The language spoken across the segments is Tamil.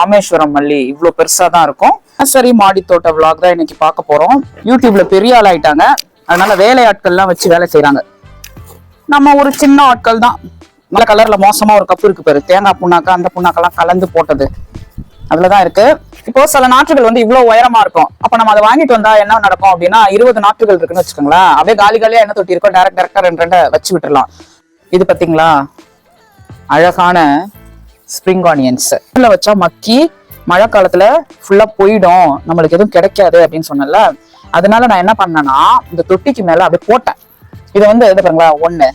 ராமேஸ்வரம் மல்லி இவ்வளவு பெருசா தான் இருக்கும். சரி மாடி தோட்ட விளாக் தான் இன்னைக்கு பார்க்க போறோம். யூடியூப்ல பெரிய ஆள் ஆயிட்டாங்க. அதனால வேலையாட்கள்லாம் வச்சு வேலை செய்கிறாங்க நம்ம ஒரு சின்ன ஆட்கள் தான். நல்ல கலர்ல மோசமா ஒரு கப்பு இருக்கு பேரு. தேங்காய் புண்ணாக்கா அந்த புண்ணாக்கெல்லாம் கலந்து போட்டது. அதுலதான் இருக்கு. இப்போ சில நாற்றுகள் வந்து இவ்வளவு உயரமா இருக்கும். அப்ப நம்ம அதை வாங்கிட்டு வந்தா என்ன நடக்கும் அப்படின்னா இருபது நாற்றுகள் இருக்குன்னு வச்சுக்கோங்களேன். அப்படியே காலி காலியா என்ன தொட்டி இருக்கோ டேரக்ட் டேரக்டா ரெண்டு ரெண்டை வச்சு விட்டுடலாம் இது பாத்தீங்களா? அழகான ஸ்ப்ரிங் ஆனியன்ஸ் உள்ள வச்சா மக்கி மழை காலத்துல ஃபுல்லா போயிடும். நம்மளுக்கு எதுவும் கிடைக்காது அப்படின்னு சொன்னல அதனால நான் என்ன பண்ணேன்னா இந்த தொட்டிக்கு மேல அப்படியே போட்டேன். இது வந்து எது பாருங்களா ஒண்ணு.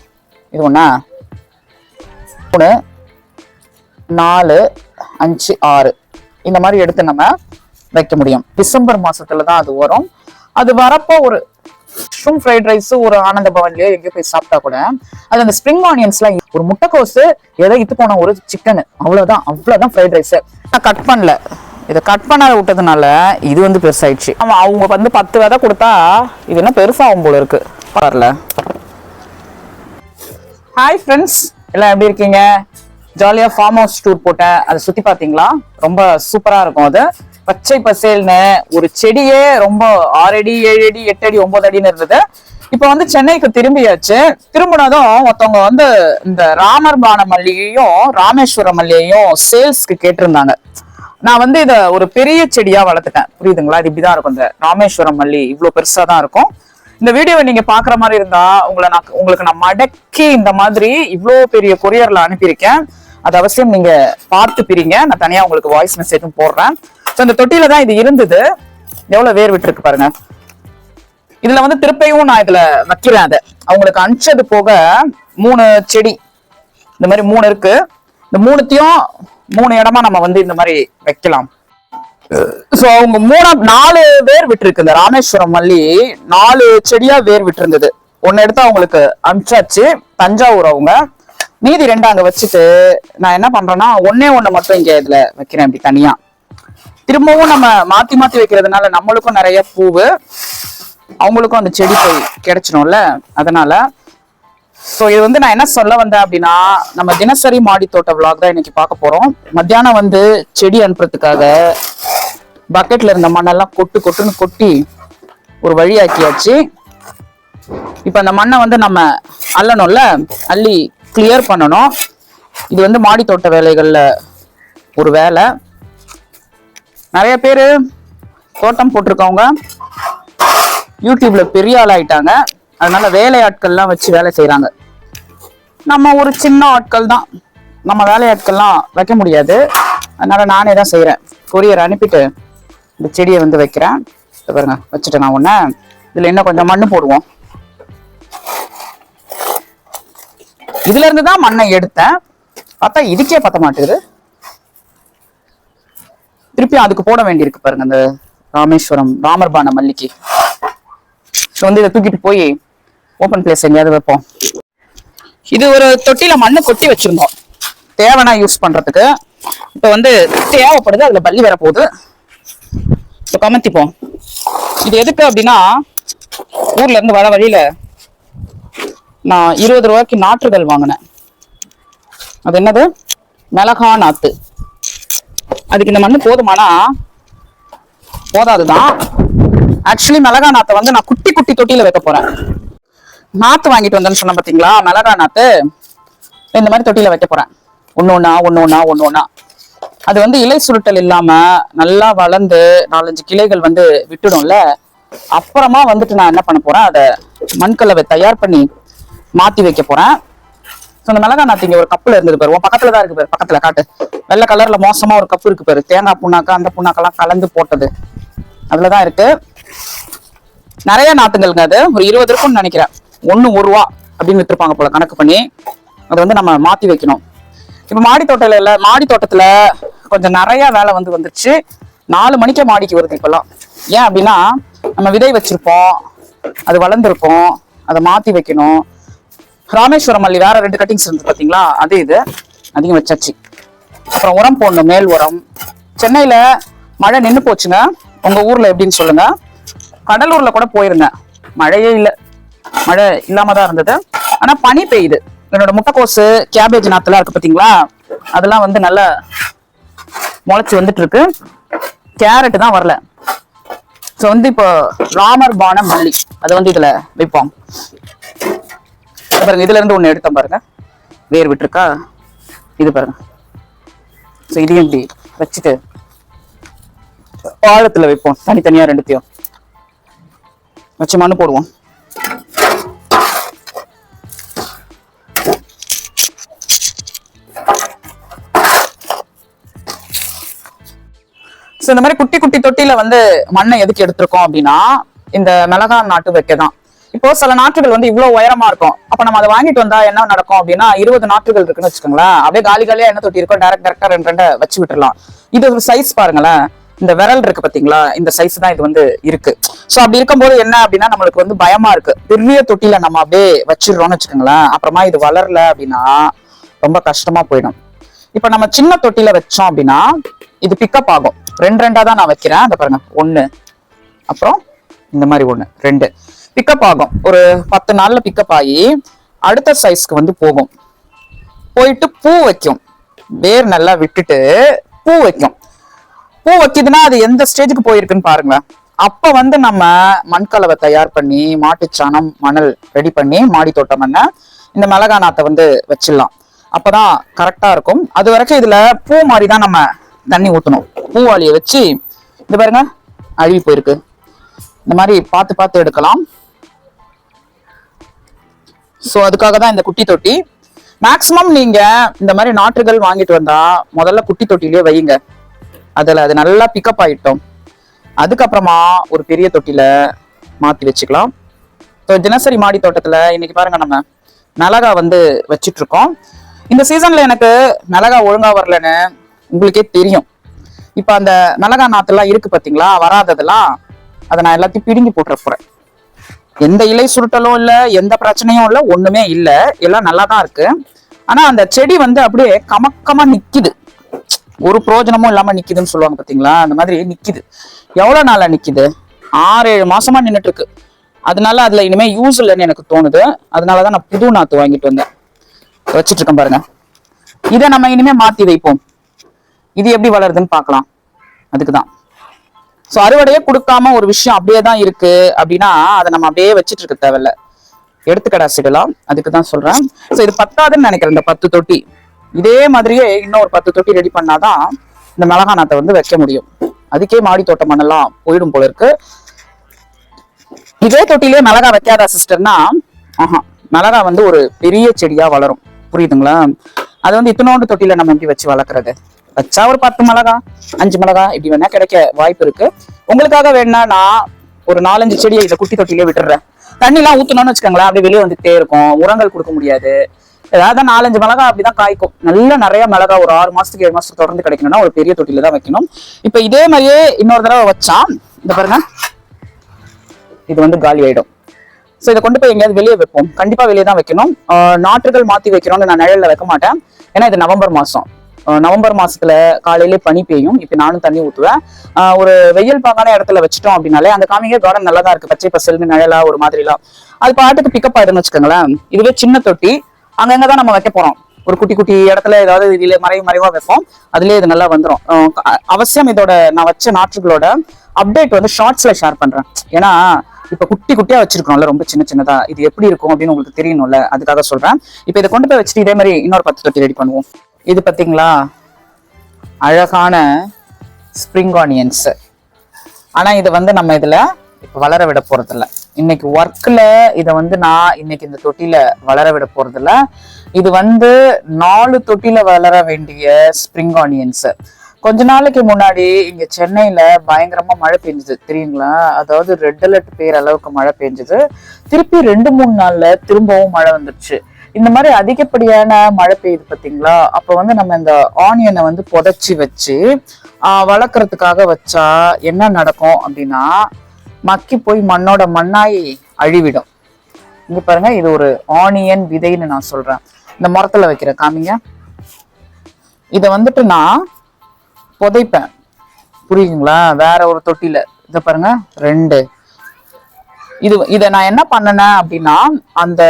இது ஒண்ணா? மூணு நாலு அஞ்சு ஆறு. இந்த மாதிரி எடுத்து நம்ம வைக்க முடியும். டிசம்பர் மாசத்துல தான் அது வரும். அது வரப்போ ஒரு மஷ்ரூம் ஃப்ரைட் ரைஸ் ஒரு ஆனந்த பவன்லயோ எங்கேயோ போய் சாப்பிட்டா கூட அது அந்த ஸ்ப்ரிங் ஆனியன்ஸ்லாம் ஒரு முட்டைக்கோசு ஏதோ இத்து போன ஒரு சிக்கன் அவ்வளவுதான் அவ்வளவுதான் ஃப்ரைட் ரைஸ் நான் கட் பண்ணல. இதை கட் பண்ண விட்டதுனால இது வந்து பெருசாயிடுச்சு. ஆமா அவங்க வந்து பத்து விதை கொடுத்தா இது என்ன பெருசாகும் போல இருக்கு. வரல ஹாய் ஃப்ரெண்ட்ஸ் எல்லாம் எப்படி இருக்கீங்க? ஜாலியா ஃபார்ம் ஹவுஸ் டூர் போட்டேன். அதை சுத்தி பார்த்தீங்களா? ரொம்ப சூப்பரா இருக்கும் அது. பச்சை பசேல்னு ஒரு செடியே ரொம்ப ஆறு அடி ஏழு அடி எட்டு அடி ஒன்பது அடின்னு இருந்தது. இப்ப வந்து சென்னைக்கு திரும்பியாச்சு. திரும்பினதும் ஒருத்தவங்க வந்து இந்த ராமர் பான மல்லியையும் ராமேஸ்வர மல்லியையும் சேல்ஸ்க்கு கேட்டிருந்தாங்க. நான் வந்து இத ஒரு பெரிய செடியா வளர்த்துட்டேன். புரியுதுங்களா? இது இப்படிதான் இருக்கும். இந்த ராமேஸ்வரம் மல்லி இவ்வளவு பெருசா தான் இருக்கும். இந்த வீடியோவை நீங்க பாக்குற மாதிரி இருந்தா உங்களை நான் உங்களுக்கு நான் மடக்கி இந்த மாதிரி இவ்வளவு பெரிய கொரியர்ல அனுப்பியிருக்கேன். அது அவசியம் நீங்க பார்த்து பிரிங்க. நான் தனியா உங்களுக்கு வாய்ஸ் மெசேஜும் போடுறேன். ஸோ இந்த தொட்டியில தான் இது இருந்தது. எவ்வளவு வேர் விட்டுருக்கு பாருங்க. இதுல வந்து திருப்பையும் நான் இதுல வைக்கிறேன் அதை. அவங்களுக்கு அனுப்பிச்சது போக மூணு செடி. இந்த மாதிரி மூணு இருக்கு. இந்த மூணுத்தையும் மூணு இடமா நம்ம வந்து இந்த மாதிரி வைக்கலாம். சோ அவங்க மூணு நாலு வேர் விட்டுருக்கு. இந்த ராமேஸ்வரம் மல்லி நாலு செடியா வேர் விட்டுருந்தது. ஒன்னு எடுத்து அவங்களுக்கு அனுப்பிச்சாச்சு. தஞ்சாவூர் அவங்க. மீதி ரெண்டு அங்க வச்சுட்டு நான் என்ன பண்றேன்னா ஒன்னே ஒண்ணு மட்டும் இங்க இதுல வைக்கிறேன் இப்படி தனியா. திரும்பவும் நம்ம மாத்தி மாத்தி வைக்கிறதுனால நம்மளுக்கும் நிறைய பூவு அவங்களுக்கும் அந்த செடி போய் கிடைச்சிடும்ல. அதனால ஸோ இது வந்து நான் என்ன சொல்ல வந்தேன் அப்படின்னா நம்ம தினசரி மாடி தோட்ட விளாக் தான் இன்னைக்கு பார்க்க போறோம். மத்தியானம் வந்து செடி அனுப்புறதுக்காக பக்கெட்ல இருந்த மண்ணெல்லாம் கொட்டு கொட்டுன்னு கொட்டி ஒரு வழியாக்கியாச்சு இப்போ அந்த மண்ணை வந்து நம்ம அள்ளணும்ல அள்ளி கிளியர் பண்ணணும். இது வந்து மாடி தோட்ட வேலைகளில் ஒரு வேலை. நிறைய பேர் தோட்டம் போட்டிருக்கவங்க யூடியூப்ல பெரிய ஆள் ஆயிட்டாங்க. அதனால வேலையாட்கள்லாம் வச்சு வேலை செய்கிறாங்க நம்ம ஒரு சின்ன ஆட்கள் தான். நம்ம வேலையாட்கள்லாம் வைக்க முடியாது. அதனால நானே தான் செய்கிறேன் கொரியர் அனுப்பிட்டு இந்த செடியை வந்து வைக்கிறேன். பாருங்க வச்சுட்டேன் நான் ஒன்று இதில் இன்னும் கொஞ்சம் மண் போடுவோம். இதுல இருந்து தான் மண்ணை எடுத்தேன். பார்த்தா இதுக்கே பத்த மாட்டேங்குது. திருப்பி அதுக்கு போட வேண்டியிருக்கு பாருங்க அந்த ராமேஸ்வரம் ராமர்பான மல்லிக்கு ஸோ வந்து இதை தூக்கிட்டு போய் ஓப்பன் பிளேஸ் எங்கேயாவது வைப்போம். இது ஒரு தொட்டியில மண்ணு கொட்டி வச்சிருந்தோம். தேவைனா யூஸ் பண்றதுக்கு. இப்போ வந்து தேவைப்படுது அதுல பள்ளி வர போகுது இப்போ கமத்திப்போம். இது எதுக்கு அப்படின்னா ஊர்ல இருந்து வர வழியில நான் இருபது ரூபாய்க்கு நாற்றுகள் வாங்கினேன். அது என்னது? மிளகா நாத்து. அதுக்கு இந்த மண்ணு போதுமானா? போதாதுதான். ஆக்சுவலி மிளகா நாத்தை வந்து நான் குட்டி குட்டி தொட்டியில வைக்க போறேன். நாத்து வாங்கிட்டு வந்தேன்னு சொன்னேன் பாத்தீங்களா? மிளகா நாத்து. இந்த மாதிரி தொட்டியில வைக்க போறேன். ஒன்று ஒன்றா ஒன்று ஒன்றா ஒன்று ஒன்றா அது வந்து இலை சுருட்டல் இல்லாம நல்லா வளர்ந்து நாலஞ்சு கிளைகள் வந்து விட்டுடும்ல? அப்புறமா வந்துட்டு நான் என்ன பண்ண போறேன்? அதை மண்கலவை தயார் பண்ணி மாத்தி வைக்க போறேன். ஸோ அந்த மிளகா நாத்து ஒரு கப்புல இருந்தது பாரு. உன் பக்கத்துல தான் இருக்கு பாரு. பக்கத்துல காட்டு. வெள்ளை கலர்ல மோசமா ஒரு கப்பு இருக்கு பாரு. தேங்காய் புண்ணாக்கா அந்த புண்ணாக்கெல்லாம் கலந்து போட்டது. அதுலதான் இருக்கு. நிறைய நாத்துங்கள்ங்க அது. ஒரு இருபது இருக்கும்னு நினைக்கிறேன். ஒண்ணு ஒரு ரூபா அப்படின்னு விட்டுருப்பாங்க போல கணக்கு பண்ணி. அதை வந்து நம்ம மாத்தி வைக்கணும். இப்ப மாடி தோட்டத்துல இல்ல மாடி தோட்டத்துல கொஞ்சம் நிறைய வேலை வந்து வந்துருச்சு. நாலு மணிக்கே மாடிக்கு வருது இப்பெல்லாம். ஏன் அப்படின்னா நம்ம விதை வச்சிருப்போம். அது வளர்ந்துருக்கும். அதை மாத்தி வைக்கணும். ராமேஸ்வரம் மல்லி வேற ரெண்டு கட்டிங்ஸ் இருந்து பாத்தீங்களா? அதே இது. அதிகம் வச்சாச்சு. அப்புறம் உரம் போடணும் மேல் உரம். சென்னையில மழை நின்று போச்சுங்க. உங்க ஊர்ல எப்படின்னு சொல்லுங்க. கடலூர்ல கூட போயிருந்தேன் மழையே இல்லை. மழை இல்லாம தான் இருந்தது. ஆனா பனி பெய்யுது. என்னோட முட்டைக்கோசு கேபேஜ் நாத்தெல்லாம் இருக்கு பாத்தீங்களா? அதெல்லாம் வந்து நல்லா முளைச்சு வந்துட்டு இருக்கு கேரட் தான் வரல. ஸோ வந்து இப்போ ராமர் பானம் மல்லி. அதை வந்து இதுல வைப்போம். பாருங்க இதுல இருந்து ஒண்ணு எடுத்தோம் பாருங்க. வேர் விட்டுருக்கா? இது பாருங்க. ஸோ இதையும் இப்படி வச்சுட்டு ஆழத்துல வைப்போம் தனித்தனியா ரெண்டுத்தையும். வச்சு மண்ணு போடுவோம். ஸோ இந்த மாதிரி குட்டி குட்டி தொட்டியில வந்து மண்ணை எதுக்கு எடுத்திருக்கோம் அப்படின்னா இந்த மிளகா நாட்டு வைக்க தான் இப்போ சில நாற்றுகள் வந்து இவ்வளவு உயரமா இருக்கும். அப்ப நம்ம அதை வாங்கிட்டு வந்தா என்ன நடக்கும் அப்படின்னா இருபது நாற்றுகள் இருக்குன்னு வச்சுக்கோங்களேன். அப்படியே காலி காலியா என்ன தொட்டி இருக்கும் டேரக்ட் டேரக்டா ரெண்டு ரெண்டை வச்சு விட்டுலாம் இது ஒரு சைஸ் பாருங்களேன். இந்த விரல் இருக்கு பாத்தீங்களா? இந்த சைஸ் தான் இது வந்து இருக்கு. சோ அப்படி இருக்கும்போது என்ன அப்படின்னா நம்மளுக்கு வந்து பயமா இருக்கு. பெரிய தொட்டில நம்ம அப்படியே வச்சிடறோம்னு வச்சுக்கோங்களேன். அப்புறமா இது வளரல அப்படின்னா ரொம்ப கஷ்டமா போயிடும். இப்ப நம்ம சின்ன தொட்டில வச்சோம் அப்படின்னா இது பிக்கப் ஆகும். ரெண்டு ரெண்டா தான் நான் வைக்கிறேன். அந்த பாருங்க. ஒண்ணு. அப்புறம் இந்த மாதிரி ஒன்று ரெண்டு. பிக்கப் ஆகும். ஒரு பத்து நாள்ல பிக்கப் ஆகி அடுத்த சைஸ்க்கு வந்து போகும். போயிட்டு பூ வைக்கும். வேர் நல்லா விட்டுட்டு பூ வைக்கும். பூ வைக்குதுன்னா அது எந்த ஸ்டேஜுக்கு போயிருக்குன்னு பாருங்க அப்ப வந்து நம்ம மண்கலவை தயார் பண்ணி மாட்டுச்சாணம் மணல் ரெடி பண்ணி மாடி தோட்டம் பண்ண இந்த மிளகா நாத்தை வந்து வச்சிடலாம். அப்பதான் கரெக்டா இருக்கும். அது வரைக்கும் இதுல பூ மாதிரி தான் நம்ம தண்ணி ஊற்றணும் பூவாளியை வச்சு இது பாருங்க அழுகி போயிருக்கு. இந்த மாதிரி பார்த்து பார்த்து எடுக்கலாம். ஸோ அதுக்காக தான் இந்த குட்டி தொட்டி. மேக்சிமம் நீங்க இந்த மாதிரி நாற்றுகள் வாங்கிட்டு வந்தா முதல்ல குட்டி தொட்டிலே வையுங்க. அதில் அது நல்லா பிக்கப் ஆகிட்டோம் அதுக்கப்புறமா ஒரு பெரிய தொட்டியில் மாற்றி வச்சுக்கலாம். ஸோ தினசரி மாடி தோட்டத்தில் இன்னைக்கு பாருங்க நம்ம மிளகா வந்து வச்சிட்டு இருக்கோம் இந்த சீசன்ல எனக்கு மிளகா ஒழுங்காக வரலன்னு உங்களுக்கே தெரியும். இப்போ அந்த மிளகா நாற்றுலாம் இருக்கு பார்த்தீங்களா வராததெல்லாம் அதை நான் எல்லாத்தையும் பிடுங்கி போட்டுற போறேன். எந்த இலை சுருட்டலும் இல்ல எந்த பிரச்சனையும் இல்ல ஒண்ணுமே இல்ல. எல்லாம் நல்லா தான் இருக்கு. ஆனா அந்த செடி வந்து அப்படியே கமக்கமா நிக்குது. ஒரு பிரயோஜனமும் இல்லாம நிக்குதுன்னு சொல்லுவாங்க பாத்தீங்களா? அந்த மாதிரி நிக்குது. எவ்வளவு நாளா நிக்குது? ஆறு ஏழு மாசமா நின்னுட்டு இருக்கு. அதனால அதுல இனிமே யூஸ் இல்லைன்னு எனக்கு தோணுது. அதனாலதான் நான் புது நாத்து வாங்கிட்டு வந்தேன். வச்சிட்டு இருக்கேன் பாருங்க. இதை நம்ம இனிமே மாத்தி வைப்போம். இது எப்படி வளருதுன்னு பார்க்கலாம். அதுக்குதான். சோ அறுவடையே கொடுக்காம ஒரு விஷயம் அப்படியே தான் இருக்கு அப்படின்னா அதை நம்ம அப்படியே வச்சிட்டு இருக்க தேவையில்ல. எடுத்துக்கடா சிடலாம் அதுக்கு தான் சொல்றேன். ஸோ இது பத்தாதுன்னு நினைக்கிறேன் இந்த பத்து தொட்டி. இதே மாதிரியே இன்னும் ஒரு பத்து தொட்டி ரெடி பண்ணாதான் இந்த மிளகா நாத்தை வந்து வைக்க முடியும். அதுக்கே மாடி தோட்டம் பண்ணலாம் போயிடும் போல இருக்கு. இதே தொட்டிலே மிளகா வைக்காத சிஸ்டர்னா? ஆஹா மிளகா வந்து ஒரு பெரிய செடியா வளரும். புரியுதுங்களா? அது வந்து இத்தனோண்டு தொட்டில நம்ம எப்படி வச்சு வளர்க்கறது? வச்சா ஒரு பத்து மிளகா அஞ்சு மிளகா இப்படி வேணா கிடைக்க வாய்ப்பு இருக்கு. உங்களுக்காக வேணா நான் ஒரு நாலஞ்சு செடியை இதை குட்டி தொட்டிலே விட்டுறேன். தண்ணி எல்லாம் ஊத்தணும்னு வச்சுக்கோங்களேன் அப்படியே வெளியே வந்துட்டே இருக்கும். உரங்கள் கொடுக்க முடியாது. ஏதாவது நாலஞ்சு மிளகா அப்படிதான் காய்க்கும். நல்ல நிறைய மிளகா ஒரு ஆறு மாசத்துக்கு ஏழு மாசத்துக்கு தொடர்ந்து கிடைக்கணும்னா ஒரு பெரிய தொட்டில தான் வைக்கணும். இப்ப இதே மாதிரியே இன்னொரு தடவை வச்சா இந்த பாருங்க இது வந்து காலி ஆயிடும். ஸோ இதை கொண்டு போய் எங்கேயாவது வெளியே வைப்போம். கண்டிப்பா வெளியே தான் வைக்கணும். நாற்றுகள் மாத்தி வைக்கணும்னு நான் நிழல்ல வைக்க மாட்டேன். ஏன்னா இது நவம்பர் மாசம். நவம்பர் மாசத்துல காலையிலே பனி பெய்யும். இப்ப நானும் தண்ணி ஊத்துவேன். ஒரு வெயில் பாங்கான இடத்துல வச்சுட்டோம் அப்படின்னாலே அந்த காமிங்க கார்டன் நல்லா தான் இருக்கு. பச்சை பசல்னு நிழலா ஒரு மாதிரிலாம். அது பாட்டுக்கு பிக்கப் ஆயிடுன்னு வச்சுக்கோங்களேன். இதுவே சின்ன தொட்டி. அங்கங்க தான் நம்ம வைக்க போறோம். ஒரு குட்டி குட்டி இடத்துல ஏதாவது இதுல மறைவு மறைவா வைப்போம். அதுலயே இது நல்லா வந்துடும் அவசியம் இதோட நான் வச்ச நாற்றுகளோட அப்டேட் வந்து ஷார்ட்ஸ்ல ஷேர் பண்றேன். ஏன்னா இப்ப குட்டி குட்டியா வச்சிருக்கோம்ல ரொம்ப சின்ன சின்னதா. இது எப்படி இருக்கும் அப்படின்னு உங்களுக்கு தெரியணும்ல. அதுக்காக சொல்றேன். இப்ப இதை கொண்டு போய் வச்சுட்டு இதே மாதிரி இன்னொரு பத்து தொட்டி ரெடி பண்ணுவோம். இது பார்த்திங்களா அழகான ஸ்ப்ரிங் ஆனியன்ஸ் ஆனால் இதை வந்து நம்ம இதில் இப்போ வளர விட போகிறதில்ல இன்னைக்கு ஒர்க்கில் இதை வந்து நான் இன்னைக்கு இந்த தொட்டியில் வளர விட போகிறதில்ல இது வந்து நாலு தொட்டியில் வளர வேண்டிய ஸ்ப்ரிங் ஆனியன்ஸ் கொஞ்ச நாளைக்கு முன்னாடி இங்க சென்னையில பயங்கரமா மழை பெஞ்சுது. தெரியுங்களா? அதாவது ரெட் அலர்ட் பெய்யற அளவுக்கு மழை பெஞ்சுது. திருப்பி ரெண்டு மூணு நாள்ல திரும்பவும் மழை வந்துருச்சு. இந்த மாதிரி அதிகப்படியான மழை பெய்யுது பார்த்தீங்களா அப்போ வந்து நம்ம இந்த ஆனியனை வந்து புதைச்சி வச்சு வளர்க்குறதுக்காக வச்சா என்ன நடக்கும் அப்படின்னா மக்கி போய் மண்ணோட மண்ணாய் அழிவிடும். இங்க பாருங்க இது ஒரு ஆனியன் விதைன்னு நான் சொல்றேன். இந்த மரத்துல வைக்கிற காமிங்க. இதை வந்துட்டு நான் புதைப்பேன். புரியுதுங்களா? வேற ஒரு தொட்டில. இதை பாருங்க ரெண்டு. இது இதை நான் என்ன பண்ணனேன் அப்படின்னா அந்த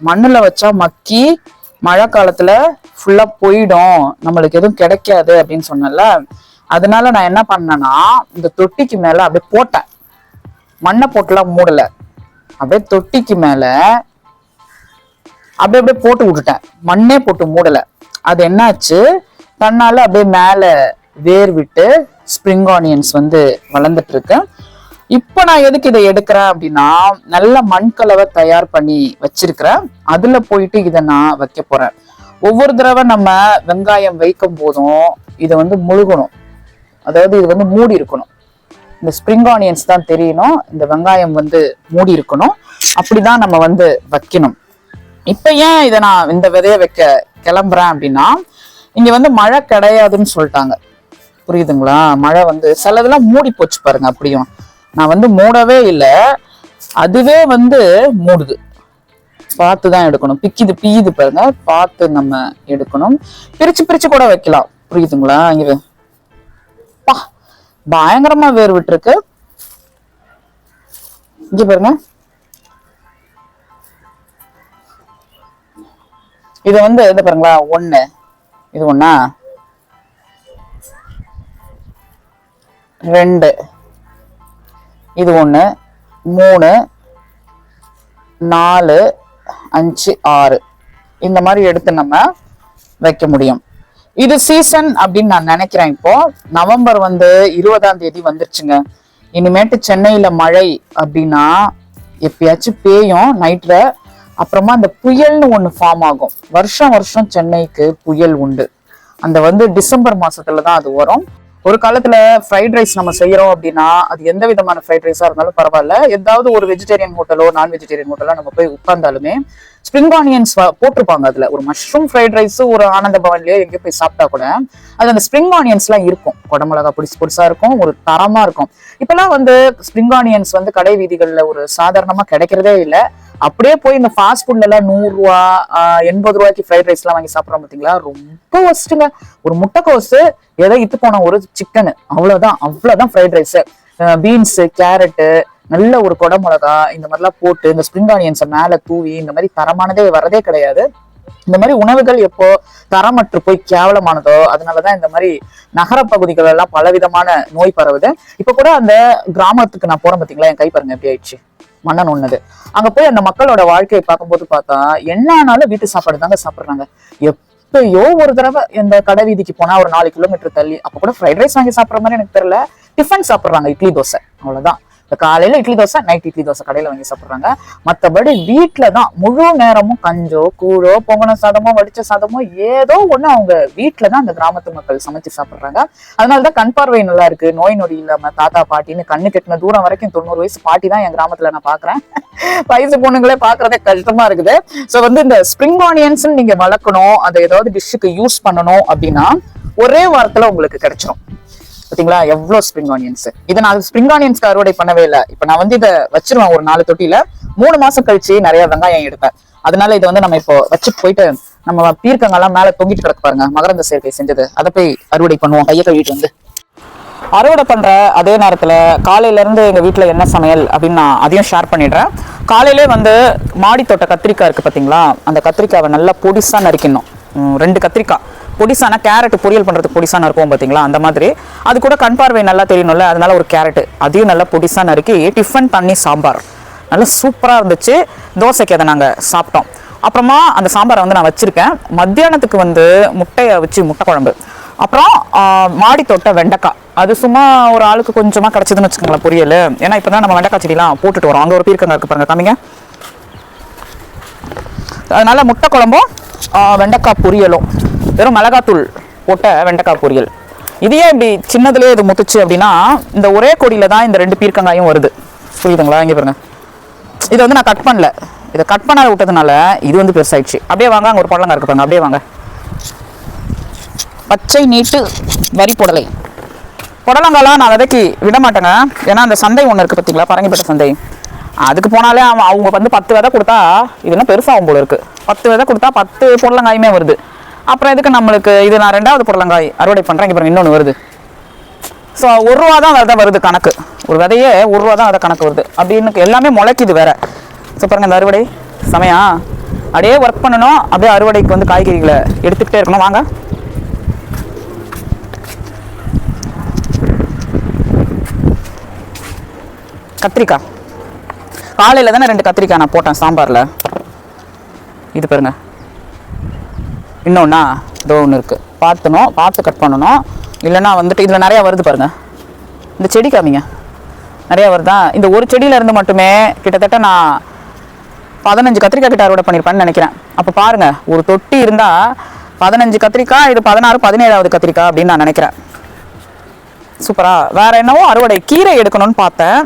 மண்ணில் வச்சா மக்கி மழை காலத்துல ஃபுல்லா போயிடும். நம்மளுக்கு எதுவும் கிடைக்காது அப்படின்னு சொன்னல அதனால நான் என்ன பண்ணேன்னா இந்த தொட்டிக்கு மேல அப்படியே போட்டேன். மண்ணை போட்டுலாம் மூடல. அப்படியே தொட்டிக்கு மேல அப்படியே அப்படியே போட்டு விட்டுட்டேன். மண்ணே போட்டு மூடல. அது என்னாச்சு? தன்னால அப்படியே மேல வேர் விட்டு ஸ்ப்ரிங் ஆனியன்ஸ் வந்து வளர்ந்துட்டு இருக்கு. இப்போ நான் எதுக்கு இதை எடுக்கிறேன் அப்படின்னா நல்ல மண் கலவை தயார் பண்ணி வச்சிருக்கிறேன். அதுல போயிட்டு இதை நான் வைக்க போறேன். ஒவ்வொரு தடவை நம்ம வெங்காயம் வைக்கும் போதும் இதை வந்து முழுகணும். அதாவது இது வந்து மூடி இருக்கணும். இந்த ஸ்ப்ரிங் ஆனியன்ஸ் தான் தெரியணும். இந்த வெங்காயம் வந்து மூடி இருக்கணும். அப்படிதான் நம்ம வந்து வைக்கணும். இப்ப ஏன் இதை நான் இந்த விதைய வைக்க கிளம்புறேன் அப்படின்னா இங்க வந்து மழை கிடையாதுன்னு சொல்லிட்டாங்க. புரியுதுங்களா? மழை வந்து சிலதெல்லாம் மூடி போச்சு பாருங்க அப்படியும். நான் வந்து மூடவே இல்லை. அதுவே வந்து மூடுது. பார்த்து தான் எடுக்கணும். பிக்கிது பீயுது பாருங்க. பார்த்து நம்ம எடுக்கணும். பிரிச்சு பிரிச்சு கூட வைக்கலாம். புரியுதுங்களா? இது பா பயங்கரமா வேர் விட்டுருக்கு இங்க பாருங்க. இது வந்து இது பாருங்களா ஒண்ணு. இது ஒண்ணா? ரெண்டு. இது ஒன்று மூணு நாலு அஞ்சு ஆறு. இந்த மாதிரி எடுத்து நம்ம வைக்க முடியும். இது சீசன் அப்படின்னு நான் நினைக்கிறேன் இப்போ. நவம்பர் வந்து இருபதாம் தேதி வந்துருச்சுங்க. இனிமேட்டு சென்னையில மழை அப்படின்னா எப்பயாச்சும் பேயும் நைட்ல அப்புறமா அந்த புயல்னு ஒன்று ஃபார்ம் ஆகும். வருஷம் வருஷம் சென்னைக்கு புயல் உண்டு. அந்த வந்து டிசம்பர் மாசத்துல தான் அது வரும். ஒரு காலத்துல ஃப்ரைட் ரைஸ் நம்ம செய்யறோம் அப்படின்னா அது எந்த விதமான ஃப்ரைட் ரைஸா இருந்தாலும் பரவாயில்ல. ஏதாவது ஒரு வெஜிடேரியன் ஹோட்டலோ நான் வெஜிடேரியன் ஹோட்டலோ நம்ம போய் உட்கார்ந்தாலுமே ஸ்ப்ரிங் ஆனியன்ஸ் போட்டிருப்பாங்க அதுல. ஒரு மஷ்ரூம் ஃப்ரைட் ரைஸ் ஒரு ஆனந்த பவன்லயோ எங்கேயோ போய் சாப்பிட்டா கூட அது அந்த ஸ்ப்ரிங் ஆனியன்ஸ்லாம் இருக்கும். குடமிளகா புடிச்சு புதுசா இருக்கும் ஒரு தரமா இருக்கும். இப்பெல்லாம் வந்து ஸ்ப்ரிங் ஆனியன்ஸ் வந்து கடை வீதிகள்ல ஒரு சாதாரணமா கிடைக்கிறதே இல்லை. அப்படியே போய் இந்த ஃபாஸ்ட் ஃபுட்ல எல்லாம் நூறு ரூபா எண்பது ரூபாய்க்கு ஃப்ரைட் ரைஸ் எல்லாம் வாங்கி சாப்பிடுறோம் பாத்தீங்களா? ரொம்ப ஒஸ்ட்டுங்க ஒரு முட்டைக்கோசு ஏதோ இத்து போன ஒரு சிக்கனு அவ்வளவுதான் அவ்வளவுதான் ஃப்ரைட் ரைஸ் பீன்ஸ் கேரட்டு நல்ல ஒரு குடமிளகா இந்த மாதிரிலாம் போட்டு இந்த ஸ்ப்ரிங் ஆனியன்ஸை மேலே தூவி இந்த மாதிரி தரமானதே வரதே கிடையாது. இந்த மாதிரி உணவுகள் எப்போ தரமற்று போய் கேவலமானதோ அதனாலதான் இந்த மாதிரி நகர பகுதிகள் எல்லாம் பலவிதமான நோய் பரவுது. இப்ப கூட அந்த கிராமத்துக்கு நான் போறேன் பாத்தீங்களா? என் கை பாருங்க எப்படி ஆயிடுச்சு. மன்னன் ஒண்ணுது அங்க போய் அந்த மக்களோட வாழ்க்கையை பார்க்கும்போது பார்த்தா என்ன ஆனாலும் வீட்டு சாப்பாடு தாங்க சாப்பிடுறாங்க. எப்பயோ ஒரு தடவை இந்த கடை வீதிக்கு போனா ஒரு நாலு கிலோமீட்டர் தள்ளி அப்ப கூட ஃப்ரைட் ரைஸ் வாங்கி சாப்பிடுற மாதிரி எனக்கு தெரியல. டிஃபன் சாப்பிடுறாங்க இட்லி தோசை. அவ்வளவுதான். இந்த காலையில இட்லி தோசை நைட் இட்லி தோசை கடையில வாங்கி சாப்பிடுறாங்க. மத்தபடி வீட்டில் தான் முழு நேரமும் கஞ்சோ கூழோ பொங்கன சாதமோ வடிச்ச சாதமோ ஏதோ ஒண்ணு அவங்க வீட்டில் தான் அந்த கிராமத்து மக்கள் சமைச்சு சாப்பிடுறாங்க. அதனாலதான் கண் பார்வை நல்லா இருக்கு. நோய் நொடி இல்லாம தாத்தா பாட்டின்னு கண்ணு கெட்டின தூரம் வரைக்கும் தொண்ணூறு வயசு பாட்டி தான் என் கிராமத்துல நான் பாக்குறேன். வயசு பொண்ணுங்களே பாக்குறதே கஷ்டமா இருக்குது. சோ வந்து இந்த ஸ்ப்ரிங் ஆனியன்ஸ் நீங்க வளர்க்கணும். அதை ஏதாவது டிஷ்ஷுக்கு யூஸ் பண்ணணும் அப்படின்னா ஒரே வாரத்துல உங்களுக்கு கிடைச்சிரும். பாத்தீங்களா எவ்வளவு ஸ்ப்ரிங் ஆனியன்ஸ் இதை நான் ஸ்ப்ரிங் ஆனியன்ஸ்க்கு அறுவடை பண்ணவே இல்லை. இப்ப நான் வந்து இதை வச்சிருவேன் ஒரு நாலு தொட்டியில. மூணு மாசம் கழிச்சு நிறைய வெங்காயம் எடுப்பேன். அதனால இதை வந்து நம்ம இப்போ வச்சுட்டு போயிட்டு நம்ம பீர்க்கங்கெல்லாம் மேல தொங்கிட்டு கிடக்கு பாருங்க. மகரந்த சேர்க்கை செஞ்சது. அதை போய் அறுவடை பண்ணுவோம். கையை கழுவிட்டு வந்து. அறுவடை பண்ற அதே நேரத்துல காலையில இருந்து எங்க வீட்டுல என்ன சமையல் அப்படின்னு நான் அதையும் ஷேர் பண்ணிடுறேன். காலையிலே வந்து மாடி தோட்ட கத்திரிக்காய் இருக்கு பாத்தீங்களா? அந்த கத்திரிக்காவை நல்லா பொடிசா நறுக்கணும் ரெண்டு கத்திரிக்காய். பொடிசானா கேரட் பொரியல் பண்ணுறது பொடிசான இருக்கும் பார்த்தீங்களா அந்த மாதிரி. அது கூட கண் பார்வை நல்லா தெரியணும்ல அதனால ஒரு கேரட் அதையும் நல்லா பொடிசான நறுக்கி டிஃபன் தண்ணி சாம்பார். நல்லா சூப்பராக இருந்துச்சு. தோசைக்கு அதை நாங்கள் சாப்பிட்டோம். அப்புறமா அந்த சாம்பாரை வந்து நான் வச்சுருக்கேன். மத்தியானத்துக்கு வந்து முட்டையை வச்சு முட்டை குழம்பு. அப்புறம் மாடி தொட்ட வெண்டைக்காய். அது சும்மா ஒரு ஆளுக்கு கொஞ்சமாக கிடச்சிதுன்னு வச்சுக்கோங்களேன் பொரியல். ஏன்னா இப்பதான் நம்ம வெண்டைக்காய் செடிலாம் போட்டுட்டு வரோம். அங்கே ஒரு பீர்க்கங்க இருக்கு பாருங்க காமிங்க. அதனால் முட்டை குழம்பும் வெண்டைக்காய் பொரியலும். வெறும் மிளகாத்தூள் போட்ட வெண்டைக்காய் பொரியல். இதையே இப்படி சின்னதுலேயே இது முத்துச்சு அப்படின்னா இந்த ஒரே கொடியில் தான் இந்த ரெண்டு பீர்க்கங்காயும் வருது. புரியுதுங்களா? இங்கே பாருங்க. இதை வந்து நான் கட் பண்ணல. இதை கட் பண்ணாத விட்டதுனால இது வந்து பெருசாயிடுச்சு. அப்படியே வாங்க அங்கே ஒரு பழங்க இருக்கு பாருங்க. அப்படியே வாங்க. பச்சை நீட்டு வரி புடலை. புடலங்காலாம் நான் விதைக்கு விட மாட்டேங்க. ஏன்னா அந்த சந்தை ஒன்று இருக்குது பார்த்தீங்களா பரங்கிப்பட்ட சந்தை. அதுக்கு போனாலே அவன் அவங்க வந்து பத்து விதை கொடுத்தா இது என்ன பெருசாகும் போல இருக்குது பத்து விதை கொடுத்தா பத்து புடலங்காயுமே வருது. அப்புறம் எதுக்கு நம்மளுக்கு இது நான் ரெண்டாவது புடலங்காய் அறுவடை பண்ணுறேன் இங்கே இன்னொன்று வருது. ஸோ ஒரு ரூபா தான் விதை வருது கணக்கு. ஒரு விதையே ஒரு ரூபா தான் விதை கணக்கு வருது. அப்படின்னு எல்லாமே முளைக்குது வேற. ஸோ பாருங்க இந்த அறுவடை. சமயா? அப்படியே ஒர்க் பண்ணணும். அப்படியே அறுவடைக்கு வந்து காய்கறிகளை எடுத்துக்கிட்டே இருக்கணும். வாங்க. கத்திரிக்காய். காலையில் தானே ரெண்டு கத்திரிக்காய் நான் போட்டேன் சாம்பாரில். இது பாருங்க. இன்னொன்னா இதோ ஒன்று இருக்குது பார்த்துணும் பார்த்து கட் பண்ணணும். இல்லைன்னா வந்துட்டு இதில் நிறையா வருது பாருங்கள் இந்த செடி காமிங்க. நிறையா வருதா? இந்த ஒரு செடியில இருந்து மட்டுமே கிட்டத்தட்ட நான் பதினஞ்சு கத்திரிக்காய் கிட்ட அறுவடை பண்ணியிருப்பேன்னு நினைக்கிறேன். அப்போ பாருங்கள் ஒரு தொட்டி இருந்தால் பதினஞ்சு கத்திரிக்காய் இது பதினாறு பதினேழாவது கத்திரிக்காய் அப்படின்னு நான் நினைக்கிறேன். சூப்பராக வேறு என்னவோ அறுவடை கீரை எடுக்கணும்னு பார்த்தேன்.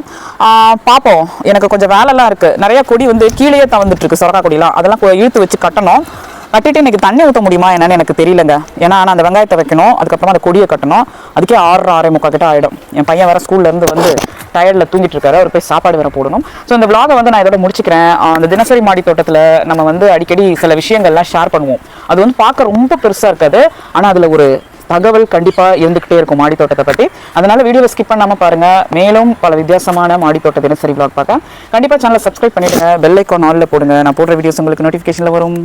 பார்ப்போம். எனக்கு கொஞ்சம் வேலைலாம் இருக்குது நிறைய கொடி வந்து கீழேயே தவந்துட்டுருக்கு சொரக்கா கொடிலாம். அதெல்லாம் இழுத்து வச்சு கட்டணும். கட்டிட்டு இன்றைக்கி தண்ணி ஊற்ற முடியுமா என்னன்னு எனக்கு தெரியலங்க. ஏன்னா ஆனால் அந்த வெங்காயத்தை வைக்கணும் அதுக்கப்புறமா அந்த கொடியை கட்டணும். அதுக்கே ஆறு ஆறே முக்கால் கிட்ட ஆகிடும் என் பையன் வர ஸ்கூல்லேருந்து வந்து டயர்டில் தூங்கிட்டு இருக்காரு. அவர் போய் சாப்பாடு வேறு போடணும். ஸோ இந்த விளாகை வந்து நான் இதோட முடிச்சுக்கிறேன். அந்த தினசரி மாடி தோட்டத்தில் நம்ம வந்து அடிக்கடி சில விஷயங்கள்லாம் ஷேர் பண்ணுவோம். அது வந்து பார்க்க ரொம்ப பெருசாக இருக்காது. ஆனால் அதில் ஒரு தகவல் கண்டிப்பாக இருந்துக்கிட்டே இருக்கும் மாடி தோட்டத்தை பற்றி அதனால் வீடியோவை ஸ்கிப் பண்ணாமல் பாருங்கள் மேலும் பல வித்தியாசமான மாடி தோட்ட தினசரி விளாக் பார்க்க. கண்டிப்பாக சேனலை சப்ஸ்கிரைப் பண்ணிடுங்க. பெல் ஐக்கான் ஆலில் போடுங்க. நான் போடுற வீடியோஸ் உங்களுக்கு நோட்டிஃபிகேஷனில் வரும்.